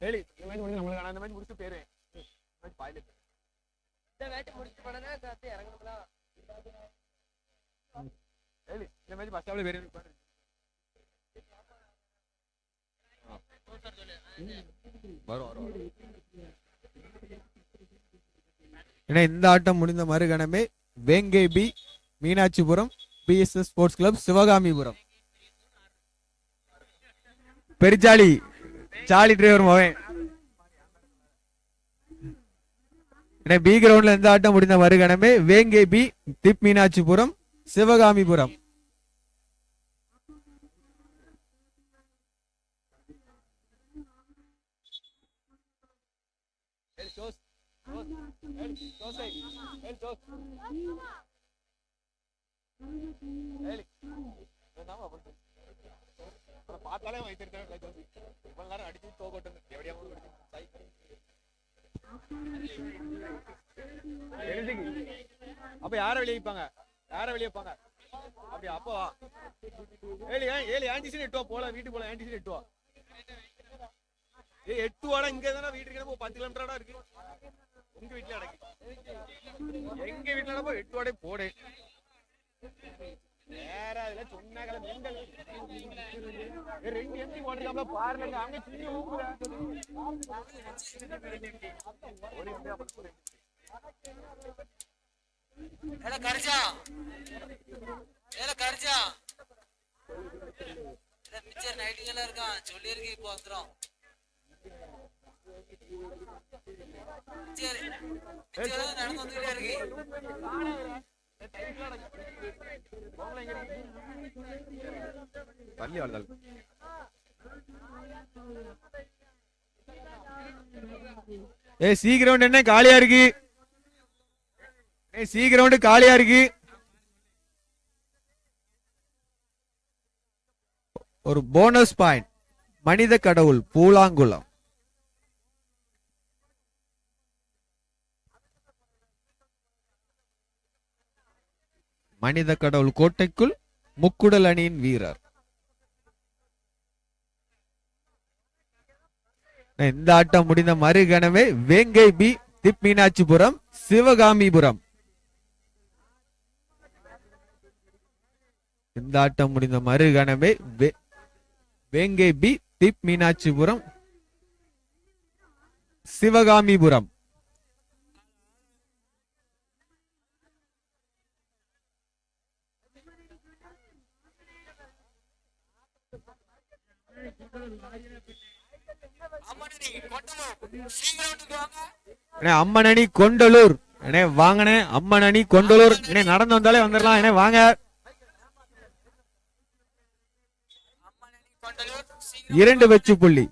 ஏழி இந்த மேட்ச் முடிஞ்சு நம்மளுக்கு ஆனா இந்த மேட்ச் முடிச்சு போயிருவேன் மேட்ச் பாயில இந்த மேட்ச் முடிச்சு போனா இந்த வந்து இறங்கணும்னா ஏழி இந்த மேட்ச் ஃபர்ஸ்ட் ஹாஃப்ல போயிருவேன் பாரு வரும் வரும் ஏன்னா இந்த ஆட்டம் முடிந்த மறுகணமே Vengai B Meenakshipuram BSS sports club Sivakamipuram பெருச்சாளி சாலி டிரைவர் மகன் ஏன்னா பி கிரவுண்ட்ல எந்த ஆட்டம் முடிந்த மறுகணமே வேங்கே பி திப் மீனாட்சிபுரம் சிவகாமிபுரம் ஏழி ஜோஸ் ஜோஸ் ஏழி ஜோஸ் ஏழி ஜோஸ் ஏழி நாம அப்படி அவனை பார்த்தாலே வைத்திருக்கேன் ஜோஸ் இவ்வளவு நேரம் அடிச்சு தோக்கட்டும் எப்படியா அப்ப யார வெளியே வைப்பாங்க? யார வெளியே வைப்பாங்க? அப்படி அப்போ. ஏழு ஏழு ஆன்டிசன் எட்டு வா போல வீட்டுக்கு போல ஆன்டிசன் எட்டு வா ஏய் எட்டு வாடா இங்க தானே வீட்டுக்கு பத்து கிலோமீட்டரா இருக்கு. உங்க வீட்டுல அடக்கு. எங்க வீட்டுல எட்டு வாடே போடு. வேற அதுல சொன்னாங்கள மெண்டல். ரெண்டு பாருங்க அங்க சின்ன ஊக்குற கரிஜா ஏல கரிஜா மிச்சர் இருக்கான் சொல்லியிருக்கு இப்போ வந்துடும் நடந்து வந்துகிட்டே இருக்கு? தள்ளி ஆளுதல் ஏ சி கிரவுண்ட் என்ன? காலியா இருக்கு. ஏ சி கிரவுண்ட் காலியா இருக்கு. ஒரு போனஸ் பாயிண்ட் மனித கடவுள் பூலாங்குளம். மனித கடவுள் கோட்டைக்குள் முக்குடல் அணியின் வீரர். இந்த ஆட்டம் முடிந்த மறுகணமே வேங்கை பி திப் மீனாட்சிபுரம் சிவகாமிபுரம். இந்த ஆட்டம் முடிந்த மறுகணமே வே- வேங்கை பி திப் மீனாட்சிபுரம் சிவகாமிபுரம். அம்மனி அம்மனணி கொண்டலூர். அண்ணே வாங்கண்ணே அம்மனணி கொண்டலூர். அண்ணே நடந்து வந்தாலே வந்துடலாம். அண்ணே வாங்க. இரண்டு வெச்சு புள்ளி.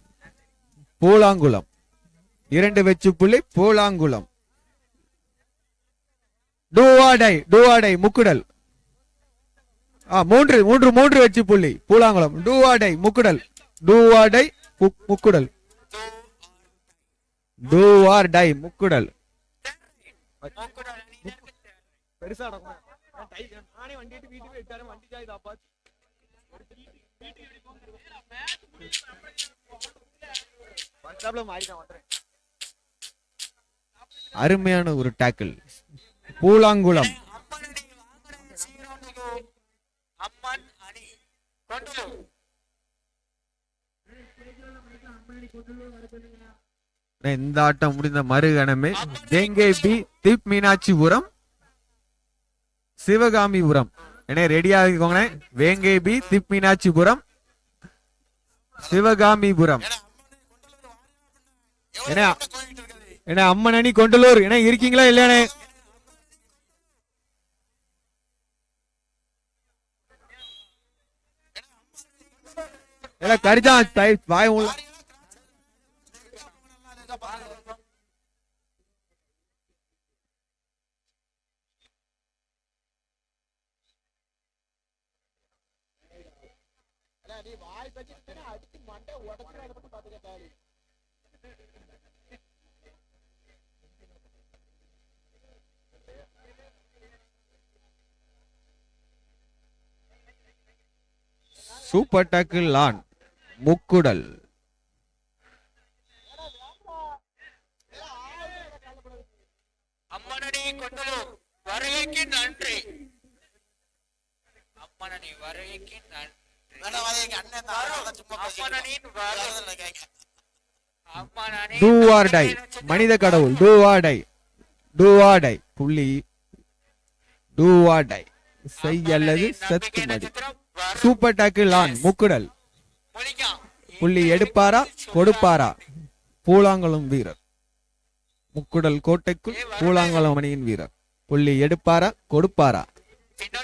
பூலாங்குளம். இரண்டு வெச்சு புள்ளி பூலாங்குளம். டூவாடை டூவாடை முக்குடல். ஆ மூன்று மூன்று மூன்று வெச்சு புள்ளி பூலாங்குளம். டூவாடை முக்குடல். டூவாடை Mukkudal. Two or die Mukkudal. பெருசா அருமையான ஒரு டேக்கிள் பூலாங்குளம். அம்மன் இந்த ஆட்டம் முடிந்த மறுகணமே தேங்கை பி தீப் மீனாட்சிபுரம் சிவகாமிபுரம் என்ன ரெடியா இருக்கோங்கண்ணே வேங்கை பி தீப் மீனாட்சிபுரம் சிவகாமிபுரம் என்ன என்ன அம்மன் அணி கொண்டலூர்? என்ன இருக்கீங்களா இல்லையானே? இல்ல கரிஜான் தை- வாய் உள்ள பட்டக்கில்லான். முக்குடல். மனித கடவுள். டூவாடை டூவாடை புள்ளி. டூவாடை செய்யல்லது சத்து மதி. Super tackle on Mukkudal. புள்ளி எடுப்பாரா? கொடுப்பாரா? பூலாங்குளம் வீரர். முக்குடல் கோட்டைக்குள் பூலாங்குளம் அணியின் வீரர். புள்ளி எடுப்பாரா? கொடுப்பாரா. ஏன்னா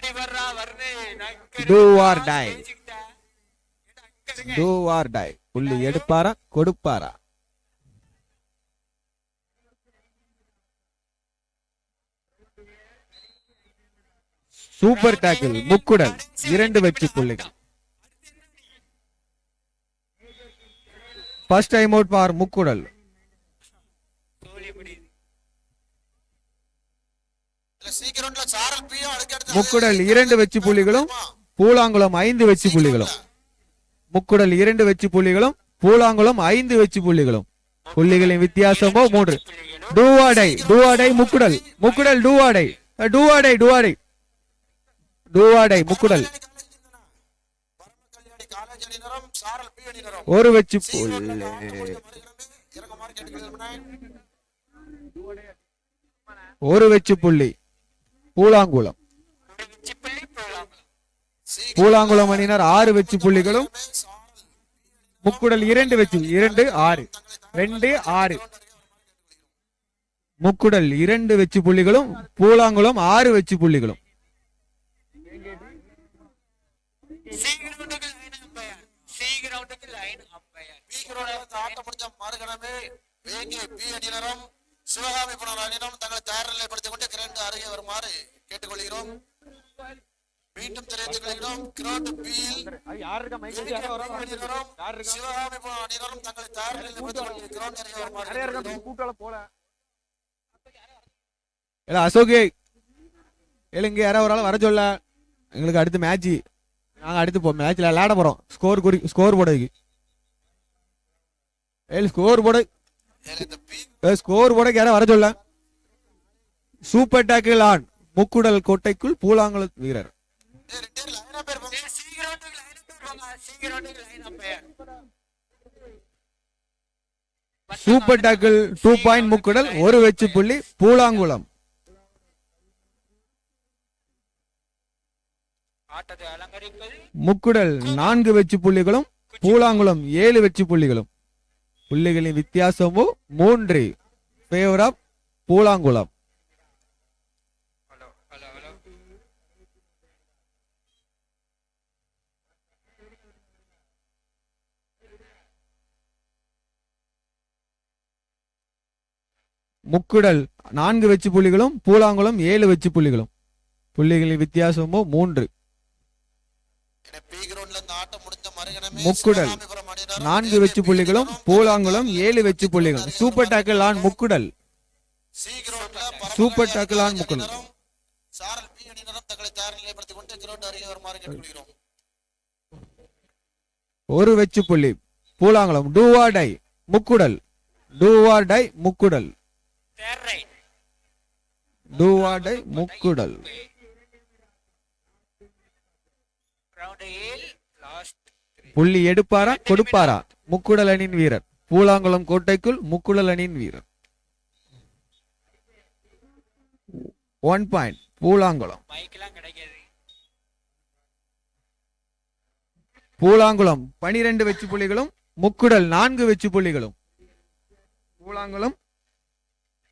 இங்க இருக்கேன். டூ ஆர் டை புள்ளி எடுப்பாரா? கொடுப்பாரா? சூப்பர் டேக்கிள் முக்குடல் இரண்டு வெற்றி புள்ளிகள். First time out for Mukkudal. Mukkudal இரண்டு வெற்றி புள்ளிகளும் பூலாங்குளம் ஐந்து வெற்றி புள்ளிகளும். முக்குடல் இரண்டு வெற்றி புள்ளிகளும் பூலாங்குளம் ஐந்து வெற்றி புள்ளிகளும். புள்ளிகளின் வித்தியாசமோ மூன்று. டூவாடை டூவாடை முக்குடல். முக்குடல் டூவாடை டூவாடை டூவாடை நூவாடை முக்குடல். ஒரு வச்சு சீக்கிரம்ல ஒரு வச்சு புள்ளி. பூலாங்குளம். பூலாங்குளம் அணியினர் ஆறு வெற்றி புள்ளிகளும் முக்குடல் இரண்டு வெற்றி இரண்டு ஆறு. ரெண்டு ஆறு. முக்குடல் இரண்டு வெற்றி புள்ளிகளும் பூலாங்குளம் ஆறு வெற்றி புள்ளிகளும். சி கிரவுண்டுக்கு லைன் அம்பையர் சி கிரவுண்டுக்கு லைன் அம்பையர் பீக்கரோட வந்து ஆட்டம் முடிஞ்ச மறுகணமே வேங்கி பி அணியினரும் சிவகாமி புனர் அணியினரும் தங்கள் தயார் நிலைப்படுத்திக் கொண்டு கிரண்ட் அருகே வருமாறு கேட்டுக்கொள்கிறோம். மீண்டும் தெரிவித்துக் கொள்கிறோம். கிரௌண்ட் பியில் சிவகாமி புனர் அணியினரும் தங்களை தயார் நிலைப்படுத்திக் கொண்டு அருகே வருமாறு. கூட்டால போல. இல்ல அசோகே இல்லைங்க யாரோ ஒரு ஆள் வர சொல்ல. எங்களுக்கு அடுத்து மேட்ச் நாங்கள் அடுத்து போ மேட்ச்சில் விளையாட போகிறோம் ஸ்கோர் குறி ஸ்கோர் போடுறதுக்கு ஏய் ஸ்கோர் போட. ஸ்கோர் போட யாரும் வர சொல்ல. Super tackle on. முக்குடல் கோட்டைக்குள் பூலாங்குளம் வீரர். Super tackle two point Mukkudal ஒரு வெச்சு புள்ளி பூலாங்குளம். முக்குடல் நான்கு வெச்சு புள்ளிகளும் பூலாங்குளம் ஏழு வெச்சு புள்ளிகளும். புள்ளிகளின் வித்தியாசமோ மூன்று. Favour of Poolankulam. முக்குடல் நான்கு வெச்சு புள்ளிகளும் பூலாங்குளம் ஏழு வெச்சு புள்ளிகளும். புள்ளிகளின் வித்தியாசமோ மூன்று என பி கிரவுண்ட்ல இந்த ஆட்டம் முடிஞ்ச மறுகணமே முக்குடல். நான்கு வெச்சு புள்ளிகளும் பூலாங்குளம் ஏழு வெச்சு புள்ளிகளும் super tackle on Mukkudal. Super tackle on Mukkudal. ஒரு வெச்சு புள்ளி. Poolangulam do or die Mukkudal. Do or die Mukkudal. Third raid do or die Mukkudal round ஏழு லாஸ்ட் புள்ளி எடுப்பாரா கொடுப்பாரா? முக்குடல் அணியின் வீரர். பூலாங்குளம் கோட்டைக்குள் முக்குடல் அணியின் வீரர். One point Poolangulam. பூலாங்குளம். பனிரெண்டு வெச்சு புள்ளிகளும் முக்குடல் நான்கு வெச்சு புள்ளிகளும். பூலாங்குளம்.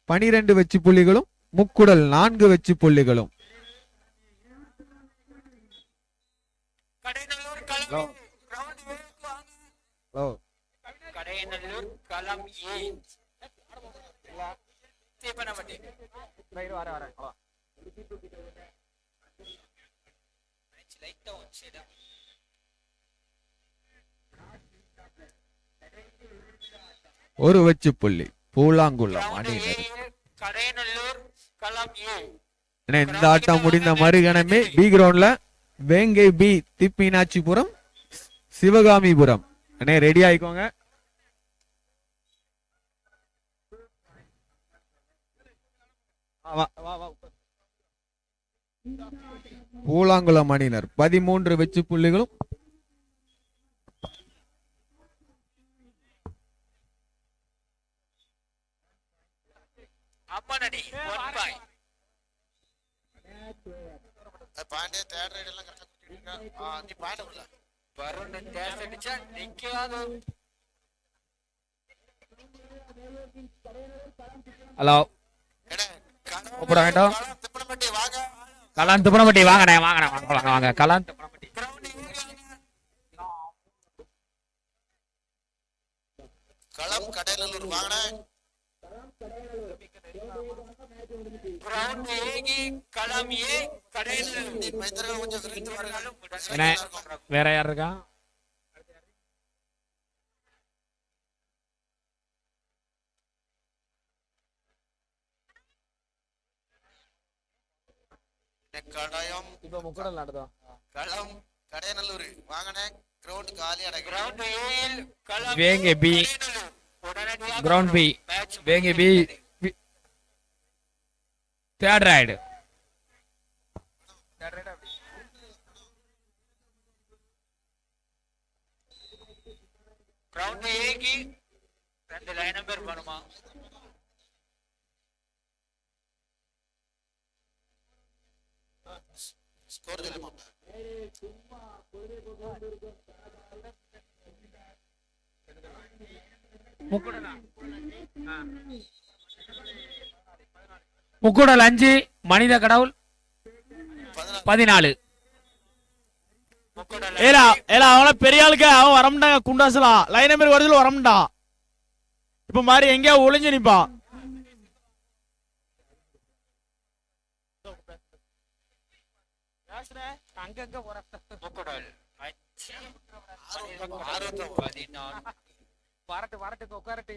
பனிரெண்டு வெச்சு புள்ளிகளும் முக்குடல் நான்கு வெச்சு புள்ளிகளும். களம் ஏ வர வர ஒரு வெச்சு புள்ளி. பூலாங்குளம் அணியினர். இந்த ஆட்டம் முடிந்த மறுகணமே பி கிரவுண்ட்ல வேங்கை பி திப்பினாச்சிபுரம் சிவகாமிபுரம். அண்ணே ரெடி ஆயிக்கோங்க. பூலாங்குளம் அணியினர். பதிமூன்று வெச்சு புள்ளிகளும். அம்மனடி ஒன் பாய் பாண்டிய தேர்ட் ரைட் எல்லாம் கரெக்டா குத்திட்டு ஆ நீ பாயிண்ட் உள்ள. வருண் டேஸ் அடிச்சா நிக்காது. ஹலோ கூப்பிட கலான் துப்பனப்பட்டி வாங்கண்ணே வாங்கண்ணே வாங்க வாங்க வாங்க. கலான் துப்பனப்பட்டி களம் கடைநல்லூர் வாங்கினேன் கிரவுண்ட் ஏகி களம் ஏ கடையில் மைந்தர்கள் கொஞ்சம் விரைந்து வாருங்கள் என்ன இருக்கும். வேற யார் இருக்கா? கடாயம் இப்போ முக்கடல் நடத்தும் களம் கடைநல்லூர் வாங்கினேன் கிரவுண்ட் காலி அடைக்கிறோம் கிரவுண்ட் ஏயில் களம் Venga B ground B Venga B third raid. Ground ஏகி ரெண்டு லைன் நம்பர் பண்ணுமா ஸ்கோர் சொல்லுமா முக்குடல் அஞ்சு மனித கடவுள். பதினாலு. ஏலா ஏலா அவன பெரிய ஆளுக்கு அவன் வரமாட்டாங்க குண்டாசலாம் லைன் நம்பர் வருதுல வரமாட்டான் இப்ப மாதிரி எங்கேயா ஒளிஞ்சு நிப்பான் பதினாலு வரட்டு வரட்டு உட்காரட்டு.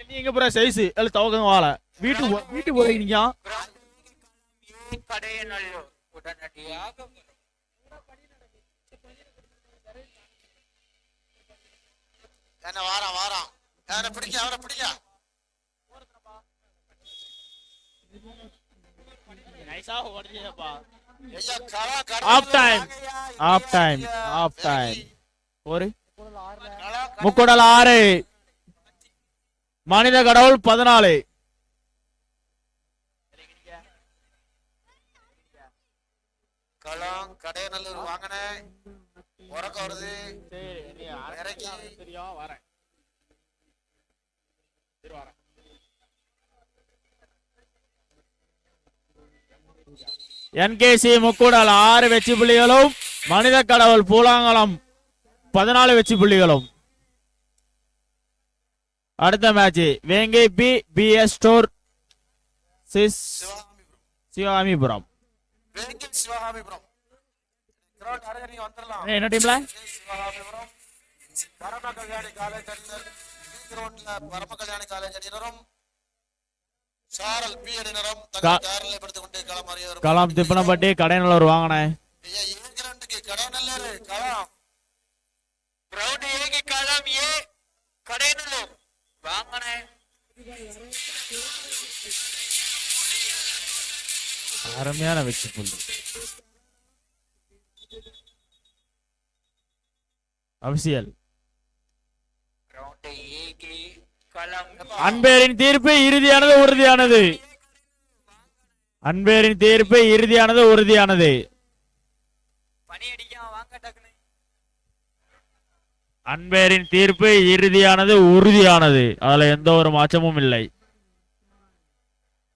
நீ எங்க போற? சைஸ். இல்ல தவக்கம் வாழ. வீட்டு வீட்டு போறீங்க கடையநல்லூர் உடனடியாக வரும் என்ன வாரம் வாரம் அவரை பிடிக்க அவரை பிடிக்க? நைஸா ஓடுறீங்கப்பா. Half time half time half time ஒரு. முக்குடல் ஆறு. மனித கடவுள் பதினாலு. களம் கடைநல்லூர் வாங்கினேன் உறக்க வருது. இறக்கி தெரியும் வரேன் சரி வரேன் என்கேசி முக்கூடல் ஆறு வெற்றி புள்ளிகளும் மனித கடவுள் பூலாங்குளம் பதினாலு வெற்றி புள்ளிகளும். அடுத்த match Vengai B BS store sis Sivakamipuram Sivakamipuram என்ன டீம்ல பரம கல்யாணி காலேஜ் அணியினர். கிரவுண்ட்ல பரம கல்யாணி காலேஜ் அணியினரும் சாரல் பி அணியினரும் தங்கள் தயாரில் படுத்துக் கொண்டு களம் அறிய வரும் கலாம் திப்பனப்பட்டி கடைநல்லூர் வாங்கினேன். ஐயா ஏ கிரவுண்டுக்கு கடைநல்லூர் களம். கிரவுண்ட் ஏகி களம் ஏ கடையநல்லூர் வாங்கண்ணே. அருமையான வெற்றி புள்ளி. அபிஷியல் அன்பேரின் தீர்ப்பு இறுதியானது உறுதியானது. அன்பேரின் தீர்ப்பு இறுதியானது உறுதியானது. பனி அடிக்காம வாங்க டக்குனு அன்பேரின் தீர்ப்பு இறுதியானது உறுதியானது. அதுல எந்த ஒரு மாற்றமும் இல்லை.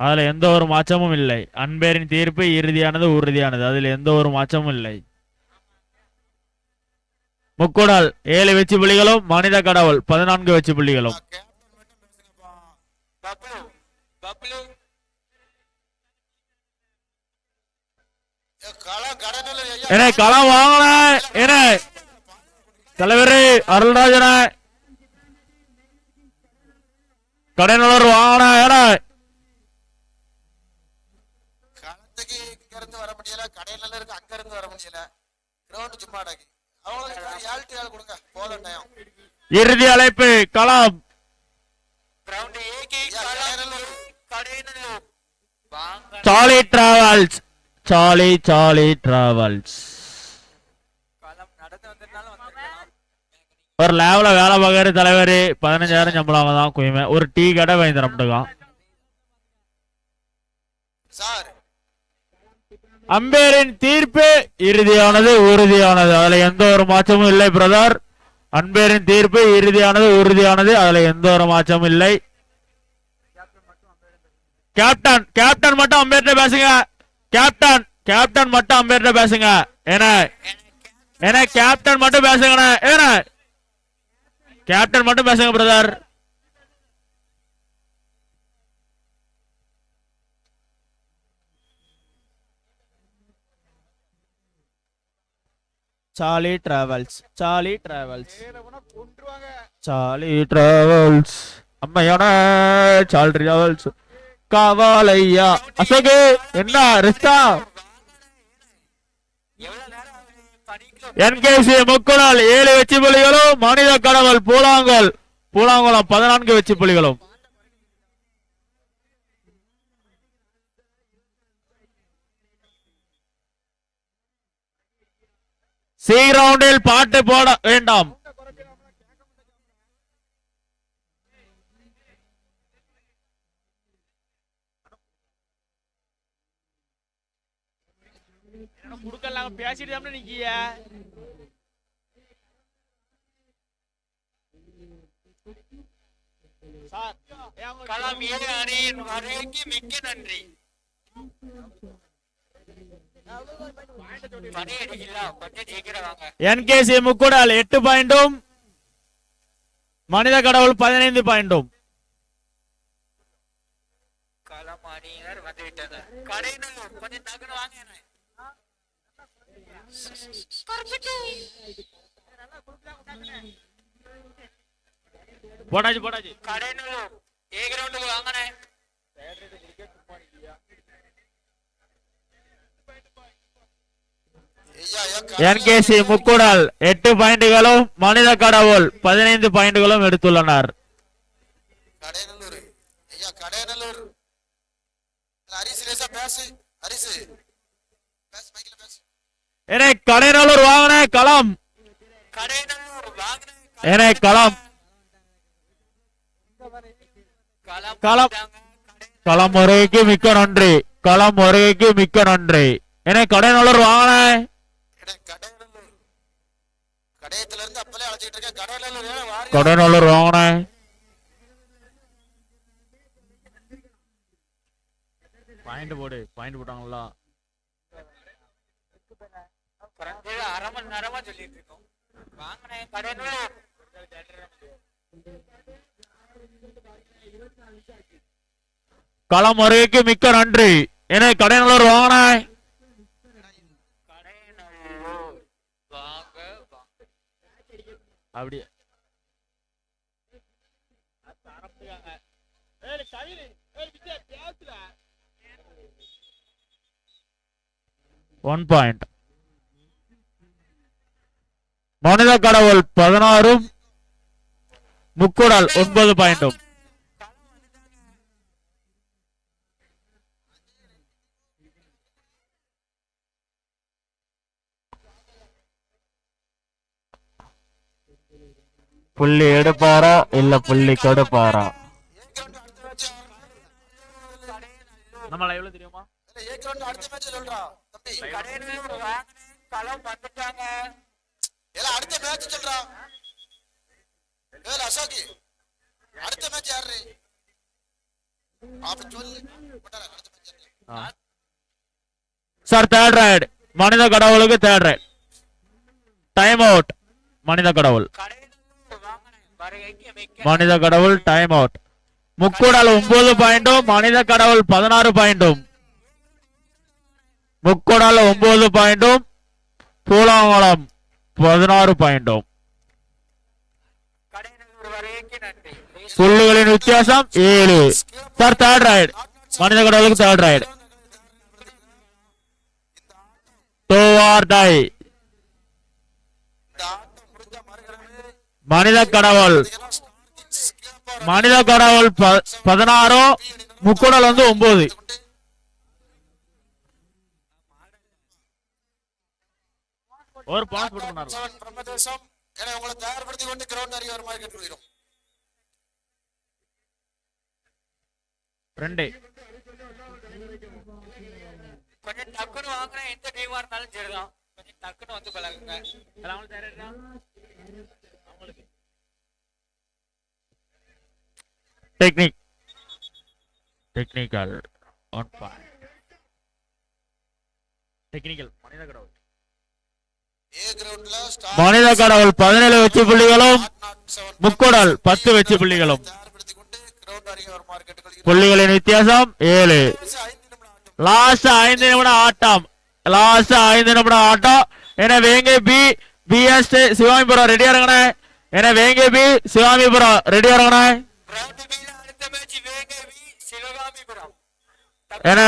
அதுல எந்த ஒரு மாற்றமும் இல்லை. அன்பேரின் தீர்ப்பு இறுதியானது உறுதியானது. அதில் எந்த ஒரு மாற்றமும் இல்லை. முக்குடல் ஏழு வெற்றி புள்ளிகளும் மனித கடவுள் பதினான்கு வெற்றி புள்ளிகளும். பப்ளு களம் கடனூர் ஐயா ஏனே களம் வாங்கின ஏனே தலைவர் அருள்ராஜன. கடைநலர் ஏனே களத்துக்கு இங்க இருந்து வர முடியல கடையில இருக்கு அங்க இருந்து வர முடியல. கிரவுண்ட் சும்மா அடக்கி அவங்களுக்கு ஏழு டு ஏழு கொடுங்க. போதும் டயம் இறுதி அழைப்பு களம் கிரவுண்ட் ஏகே சாலி டிராவல்ஸ் சாலி சாலி டிராவல்ஸ் களம் நடந்து வந்ததுனால வந்திருக்கலாம் ஒரு லேவ்ல வேலை பார்க்கற தலைவர் பதினஞ்சாயிரம் சம்பளம் தான் குயுமே. ஒரு டீ கடை வாங்கி தர சார் அம்பேரின் தீர்ப்பு இறுதியானது உறுதியானது. அதுல எந்த ஒரு மாற்றமும் இல்லை பிரதர் அன்பேரின் தீர்ப்பு இறுதியானது உறுதியானது. அதுல எந்த ஒரு மாற்றமும் இல்லை. கேப்டன் கேப்டன் மட்டும் அம்பேர்ட்ட பேசுங்க. கேப்டன் கேப்டன் மட்டும் அம்பேர்ட்ட பேசுங்க. ஏன்னா ஏன்னா கேப்டன் மட்டும் பேசுங்கண்ணே. ஏன்னா கேப்டன் மட்டும் பேசுங்க பிரதர் சாலி டிராவல்ஸ் சாலி டிராவல்ஸ் சாலி டிராவல்ஸ் அம்மையான சால் டிராவல்ஸ் காவாலையா? அசோகு என்ன ரிஸ்டா என்கேசி முக்குனால் ஏழு வெற்றி புலிகளும் மனித கடவுள் பூலாங்கல் பூலாங்குளம் பதினான்கு வெற்றி புள்ளிகளும். சி ரவுண்டில் பாட்டு போட வேண்டாம். குடுக்கலாம் பேசிட்டு தான் நிக்கிய சார் களம் ஏழு அணியின் வருகைக்கு மிக்க நன்றி. என்கேசி முக்குடால் எட்டு பாயிண்டும் மனித கடவுள் பதினைந்து பாயிண்டும். களம் அணியினர் கடைநல்லூர் கொஞ்சம் டக்குனு வாங்க என்ன. போட்டாச்சு போட்டாச்சு கடைநல்லூர். ஏ கிரவுண்டுக்கு ஐயா என்கேசி முக்குடால் எட்டு பாயிண்டுகளும் மனித கடவுள் பதினைந்து பாயிண்டுகளும் எடுத்துள்ளனர். கடையநல்லூர் ஐயா கடையநல்லூர் ஹரிசு லேசா பேசு. பேசு ஏனே கடைநல்லூர் வாங்கின களம் ஏனே களம் களம் களம். வந்துட்டாங்க. களம் மிக்க நன்றி. களம் ஒரேக்கு மிக்க நன்றி. ஏனே கடைநல்லூர் வாங்கின. கடை கடைநல்லூர் வாங்கின. பாயிண்ட் போடு. பாயிண்ட் போட்டாங்களா? குறைஞ்சது அரை மணி நேரமா சொல்லிட்டு இருக்கோம். வாங்கண்ணே கடைநல்லூர் களம் வருகைக்கு மிக்க நன்றி. ஏனே கடைநல்லூர் வாங்கின. அப்படியே. ஒன் பாயிண்ட் மனித கடவுள் பதினாறும் முக்குடல் ஒன்பது பாயிண்டும் புள்ளி எடுப்பாரா இல்ல புள்ளி கொடுப்பாரா நம்ம லைவ்ல தெரியுமா எல்லாம் அடுத்த மேட்ச் சொல்றான் ஏல அசோகி அடுத்த மேட்ச் யாரு? அப்படி சொல்லு. போட்டாரா, அடுத்த மேட்ச் யாரு? சார் தேர்ட் ரைட் மனித கடவுளுக்கு தேர்ட் ரைட் டைம் அவுட் மனித கடவுள். மனித கடவுள் டைம் அவுட் முக்குடல் ஒன்பது பாயிண்டும் மனித கடவுள் பதினாறு பாயிண்டும். முக்கோடால ஒன்பது பாயிண்டும் பூலாங்குளம். பதினாறு பாயிண்டும். கடைநல்லூர் புள்ளிகளின் வித்தியாசம் ஏழு. சார் தேர்ட் ரைடு மனித கடவுளுக்கு third raid do or die மனித கடவுள். மனித கடவுள் பதினாறும் முக்குடல் வந்து ஒன்பது. ஒரு பாஸ் போட்டு செவன் பிரம்மதேசம் என உங்களை தயார்படுத்தி கொண்டு கிரவுண்ட் அறிய வருமாறு கேட்டுக்கொள்கிறோம் ரெண்டு. கொஞ்சம் டக்குன்னு வாங்கினா எந்த டீமா இருந்தாலும் சரிதான். கொஞ்சம் டக்குன்னு வந்து பழகுங்க. Technique technical one point technical மனித கடவுள். மனித கடவுள் பதினேழு வெற்றி புள்ளிகளும் முக்கோடல் பத்து வெற்றி புள்ளிகளும். புள்ளிகளின் வித்தியாசம் ஏழு. லாஸ்ட் ஐந்து நிமிடம் ஆட்டம். லாஸ்ட் ஐந்து நிமிடம் ஆட்டம். என வேங்க பி பிஎஸ் சிவாமிபுரம் ரெடியா இருங்கண்ணே. என வேங்க பி சிவாமிபுரம் ரெடியா இருங்கண்ணே. என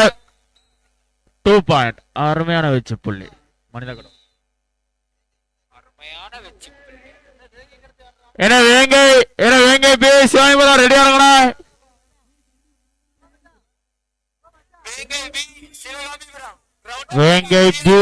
டூ பாயிண்ட் அருமையான வெற்றி புள்ளி. மனித கடவுள் அருமையான வெற்றி என வேங்கை என வேங்கை பி சிவாமிபுரம் ரெடியா ரவுண்ட் வேங்கை பி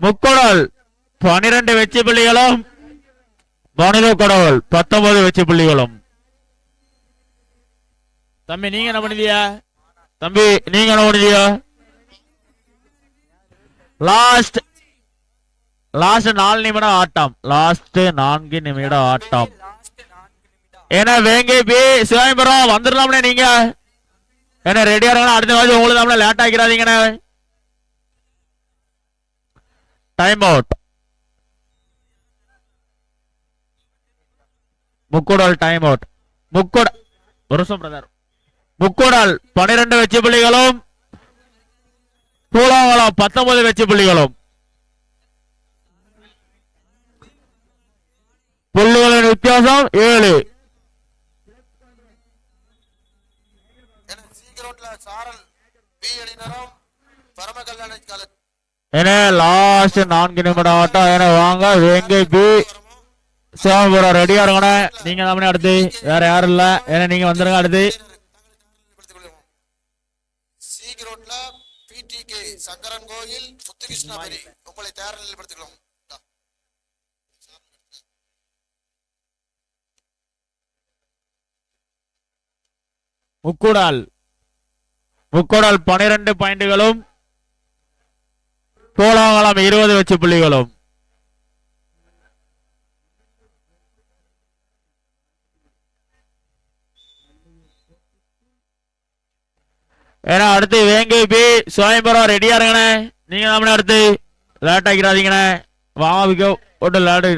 முக்கடல் பனிரெண்டு வெற்றி புள்ளிகளும் மனித கடவுள் பத்தொன்பது வெற்றி புள்ளிகளும். தம்பி நீங்க என்ன பண்ணுதியா தம்பி நீங்க என்ன பண்ணுதியா லாஸ்ட் லாஸ்ட் நாலு நிமிடம் ஆட்டம். லாஸ்ட் நான்கு நிமிடம் ஆட்டம். ஏன்னா வேங்கை பி சிவாயம்பரம் வந்துடலாம்னே நீங்க. ஏன்னா ரெடியா இருக்கணும் அடுத்த மாதிரி உங்களுக்கு தான் late ஆக்கிறாதீங்கண்ணே time out Mukkudal time out முக்கூட ஒரு நிமிஷம் பிரதர் முக்கூடல் பனிரெண்டு வெற்றி புள்ளிகளும் பூலாங்குளம் பத்தொன்பது வெற்றி புள்ளிகளும். புள்ளிகளின் வித்தியாசம் ஏழு. என லாஸ்ட் நான்கு நிமிடம் ஆட்டம். ஏன்னா வாங்க வேங்கை பி. சிவபுரம் ரெடியா இருங்கண்ணே நீங்க தான் அடுத்து. வேற யாரும் இல்ல. ஏன்னா நீங்க வந்துருங்க அடுத்து. சி கிரவுண்ட்ல பிடிகே சங்கரன் கோயில் முத்துகிருஷ்ணபுரி உங்களை தயார் நிலைப்படுத்திக்கலாம் முக்குடால். முக்குடால் பனிரெண்டு பாயிண்டுகளும் கோலாங்கலம் இருபது வெற்றி புள்ளிகளும். ஏன்னா அடுத்து வேங்கை பி சுவாமிபுரம் ரெடியா இருங்கண்ணே நீங்க தான் அடுத்து. லேட் ஆக்கிறாதீங்கண்ணே வாங்க ஒட்டு லேட்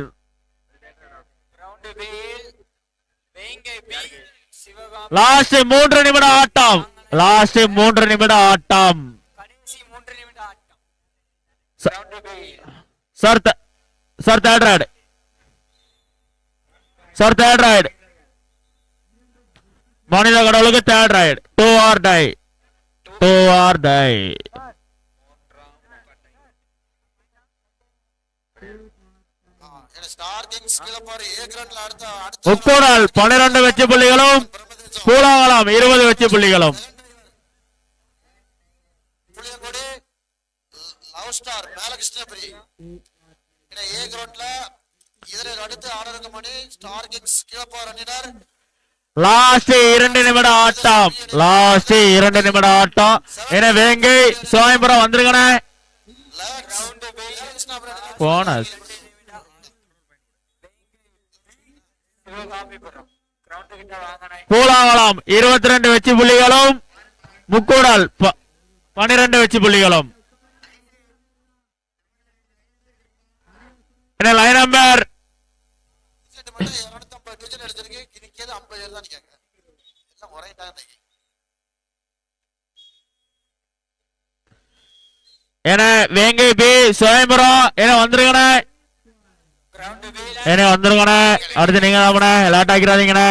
லாஸ்ட் மூன்று நிமிடம் ஆட்டம். லாஸ்ட் மூன்று நிமிடம் ஆட்டம். Sir sir third raid. Sir third raid. மனித கடவுளுக்கு third raid. Do or die. Who are they? என ஸ்டார் கிங்ஸ் ஏ அடுத்த பன்னிரண்டு வெற்றி புள்ளிகளும் பிரம்மதேசம் இருபது வெற்றி புள்ளிகளும் லவ் ஸ்டார் மேலகிருஷ்ணபுரி என ஏ கிரவுண்ட்ல இதனை அடுத்து ஆடருக்கு மணி ஸ்டார் கிங்ஸ் கீழப்பார் அணியினர் லாஸ்ட் இரண்டு நிமிடம் ஆட்டம். லாஸ்ட் இரண்டு நிமிடம் ஆட்டம். என வேங்கை? சோயம்புரம் வந்திருக்கனே? போனஸ். பூலாவளம் இருபத்தி ரெண்டு வெற்றி புள்ளிகளும். முக்கூடல் ப- பனிரெண்டு வெச்சு புள்ளிகளும். லைன் நம்பர் இருநூத்தி ஐம்பது பேர் தான் நிக்காங்க எல்லாம் குறையிட்டாங்க இன்னைக்கு என வேங்கை பி சுயம்பரம் என வந்துருங்கண்ணே கிரவுண்ட் வீல ஏனே வந்துருங்கண்ணே அடுத்து நீங்க தாமண்ணே லேட் ஆக்கிறாதீங்கண்ணே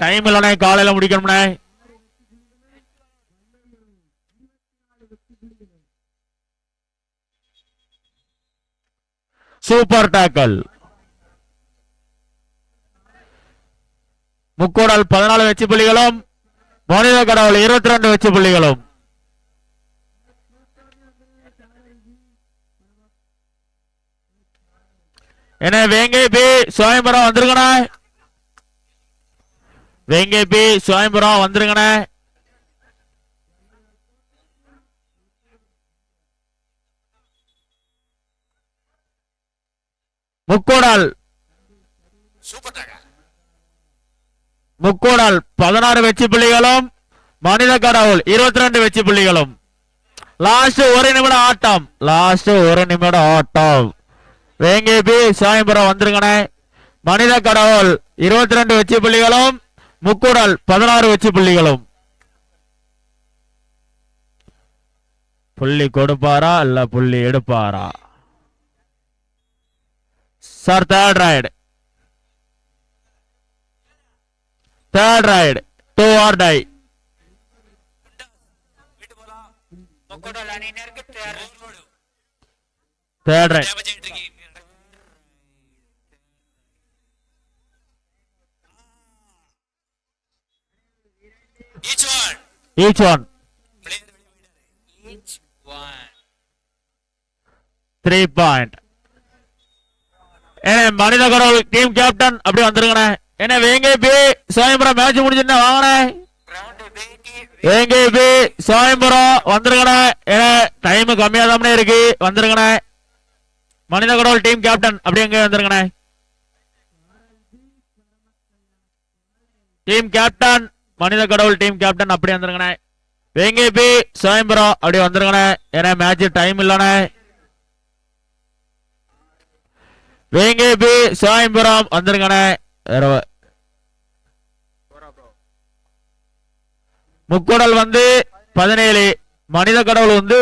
டைம் இல்லைண்ணே காலையில முடிக்கணும்ண்ணே. சூப்பர் டாக்கல் முக்கோடல் பதினாலு வெற்றி புள்ளிகளும் மனித கடவுள் இருபத்தி ரெண்டு வெற்றி புள்ளிகளும். என்ன வேங்கை பி சுவாமிபுரம் வந்துருங்கண்ணே வேங்கை பி சுவாமிபுரம் வந்துருங்கண்ணே முக்கோடால் சூப்பர் டாக்கா முக்கோடால் பதினாறு வெற்றி புள்ளிகளும் மனித கடவுள் இருபத்தி ரெண்டு வெற்றி புள்ளிகளும். லாஸ்ட் ஒரு நிமிடம் ஆட்டம். லாஸ்ட் ஒரு நிமிடம் ஆட்டம். வேங்கை பி சாயம்புரம் வந்துருங்கண்ணே மனித கடவுள் இருபத்தி ரெண்டு வெற்றி புள்ளிகளும் முக்கூடல் பதினாறு வெற்றி புள்ளிகளும். புள்ளி கொடுப்பாரா இல்ல புள்ளி எடுப்பாரா? Sir third raid third raid do or die third raid Each one. One Player each one. Three point ஏன்னா மனித கடவுள் டீம் கேப்டன் அப்படி வந்துருங்கண்ணே. என்ன வேங்கை பி. சுயம்பரம் மேட்ச் முடிஞ்சுன்னா வாங்கண்ணே Ground வேங்கி வேங்கை பி சுயம்பரம் வந்துருங்கண்ணே ஏன்னா டைம் கம்மியா தான் இருக்கு வந்துருங்கண்ணே மனித கடவுள் டீம் கேப்டன் அப்படி எங்க வந்துருங்கண்ணே டீம் கேப்டன் மனித கடவுள் டீம் கேப்டன் அப்படி வந்துருங்கண்ணே வேங்கை பி சுயம்பரம் அப்படி வந்துருங்கண்ணே ஏன்னா மேட்ச் டைம் இல்லண்ணே வேங்கை பி சுயம்பரம் வந்துருங்கண்ணே வேற வ- முக்குடல் வந்து பதினேழு. மனித கடவுள் வந்து